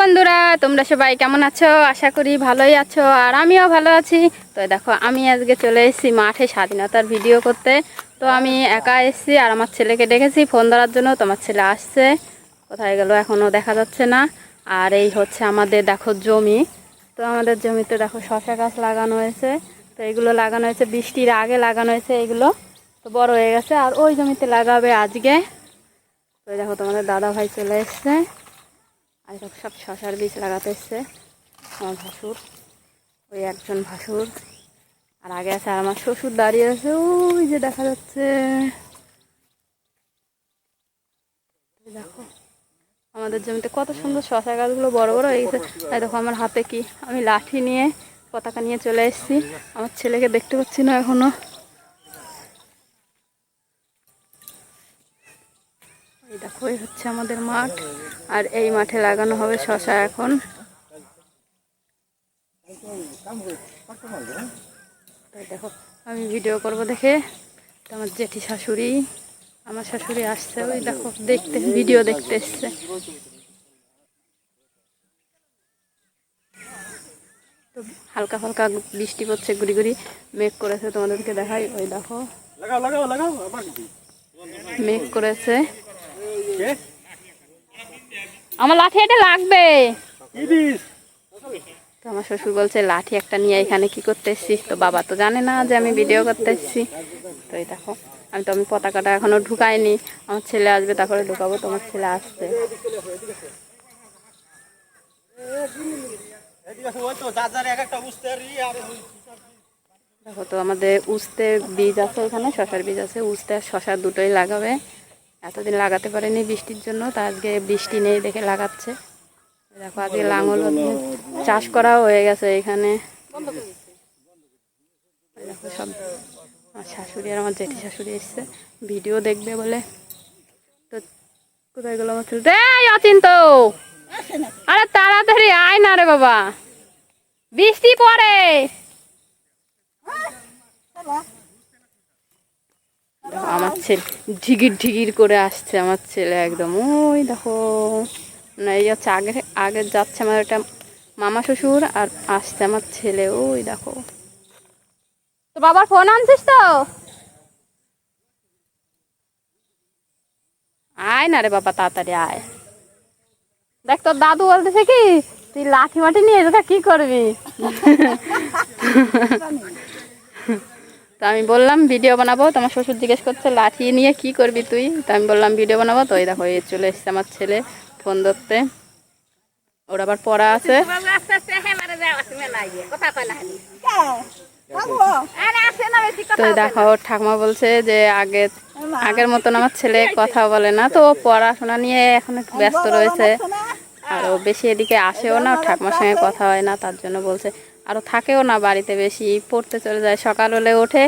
বন্ধুরা, তোমরা সবাই কেমন আছো? আশা করি ভালোই আছো, আর আমিও ভালো আছি। তো দেখো, আমি আজকে চলে এসেছি মাঠে স্বাধীনতার ভিডিও করতে। তো আমি একা এসেছি আর আমার ছেলেকে ডেকেছি, ফোন ধরার জন্য। তোমার ছেলে আসছে, কোথায় গেল এখনও দেখা যাচ্ছে না। আর এই হচ্ছে আমাদের, দেখো, জমি। তো আমাদের জমিতে দেখো শশা গাছ লাগানো হয়েছে। তো এগুলো লাগানো হয়েছে, বৃষ্টির আগে লাগানো হয়েছে এগুলো। তো বড় হয়ে গেছে, আর ওই জমিতে লাগাবে আজকে। তো দেখো তোমাদের দাদা ভাই চলে এসছে। আর সব শশার বীজ লাগাতে এসছে আমার ভাসুর, ওই একজন ভাসুর। আর আগে আছে আর আমার শ্বশুর দাঁড়িয়ে আছে, ওই যে দেখা যাচ্ছে। দেখো, আমাদের জমিতে কত সুন্দর শশা গাছগুলো বড় বড় হয়ে গেছে। তাই দেখো আমার হাতে কি, আমি লাঠি নিয়ে, পতাকা নিয়ে চলে এসেছি। আমার ছেলেকে দেখতে পাচ্ছি না এখনও। এই দেখো এই হচ্ছে আমাদের মাঠ আর এই মাঠে লাগানো হবে শশা এখন। দেখো আমি ভিডিও করব দেখে। আমার জেঠি শাশুড়ি আমার শাশুড়ি আসছে ওই দেখো দেখতে ভিডিও দেখতে এসছে। তো হালকা হালকা বৃষ্টি পড়ছে গুড়ি গুড়ি মেঘ করেছে তোমাদেরকে দেখাই। ওই দেখো। মেঘ করেছে? আমার লাঠি এটা লাগবে। তো আমার শ্বশুর বলছে লাঠি একটা নিয়ে এখানে কি করতে এসছিস তো বাবা তো জানে না যে আমি ভিডিও করতে এসেছি তো এই দেখো আমি তো আমি পতাকাটা এখনও ঢুকাইনি। আমার ছেলে আসবে তারপরে ঢুকাবো তোমার ছেলে আসছে এদিকে আসো, ওই তো যার যার এক একটা বুঝতে পারি আর ওই দেখো তো আমাদের উস্তে বীজ আছে এখানে শশার বীজ আছে উস্তে আর শশা দুটোই লাগাবে। এতদিন লাগাতে পারেনি বৃষ্টির জন্য তা আজকে বৃষ্টি নেই দেখে লাগাচ্ছে। দেখো আজকে লাঙল চাষ করাও হয়ে গেছে এখানে। দেখো সব আমার শাশুড়ি আর আমার জেঠি শাশুড়ি এসছে ভিডিও দেখবে বলে। তো কোথায় গেলো আমার এই অচিন্ত! আরে তাড়াতাড়ি আয় না রে বাবা। বৃষ্টি পড়ে। আমার ছেলে ঢিগির ঢিগির করে আসছে আমার ছেলে একদম। ওই দেখো, না, এই হচ্ছে আগে আগে যাচ্ছে আমার একটা মামা শ্বশুর আর আসছে আমার ছেলে, ওই দেখো। তো বাবার ফোন আনছিস তো? আয় না রে বাবা, তাড়াতাড়ি আয়। দেখ, তোর দাদু বলতেছে কি, তুই লাঠি মাটি নিয়ে কি করবি? তো আমি বললাম, ভিডিও বানাবো। তোমার শ্বশুর জিজ্ঞেস করছে, লাঠি নিয়ে কি করবি তুই? তো আমি বললাম, ভিডিও বানাবো? তো এই দেখো এই চলে এসছে আমার ছেলে ফোন ধরতে। ওর আবার পড়া আছে। তো দেখো ওর ঠাকুমা বলছে যে আগে, আগের মতন আমার ছেলে কথা বলে না। তো পড়াশোনা নিয়ে এখন ব্যস্ত রয়েছে। আর ও বেশি এদিকে আসেও না ঠাকুমার সঙ্গে কথা হয় না, তার জন্য বলছে আরও থাকেও না বাড়িতে, বেশি পড়তে চলে যায়। সকাল হলে ওঠে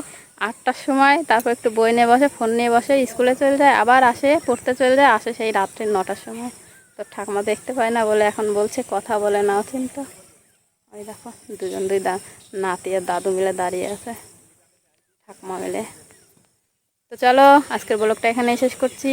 আটটার সময় তারপর একটু বই নিয়ে বসে, ফোন নিয়ে বসে, স্কুলে চলে যায়, আবার আসে, পড়তে চলে যায়, আসে সেই রাত্রে নটার সময়। তো ঠাকুমা দেখতে পায় না বলে এখন বলছে, কথা বলে না চিন্তা ওই দেখো, দুজন দুই দা নাতি আর দাদু মিলে দাঁড়িয়ে আছে, ঠাকুমা মিলে। তো চলো, আজকের ব্লগটা এখানে শেষ করছি।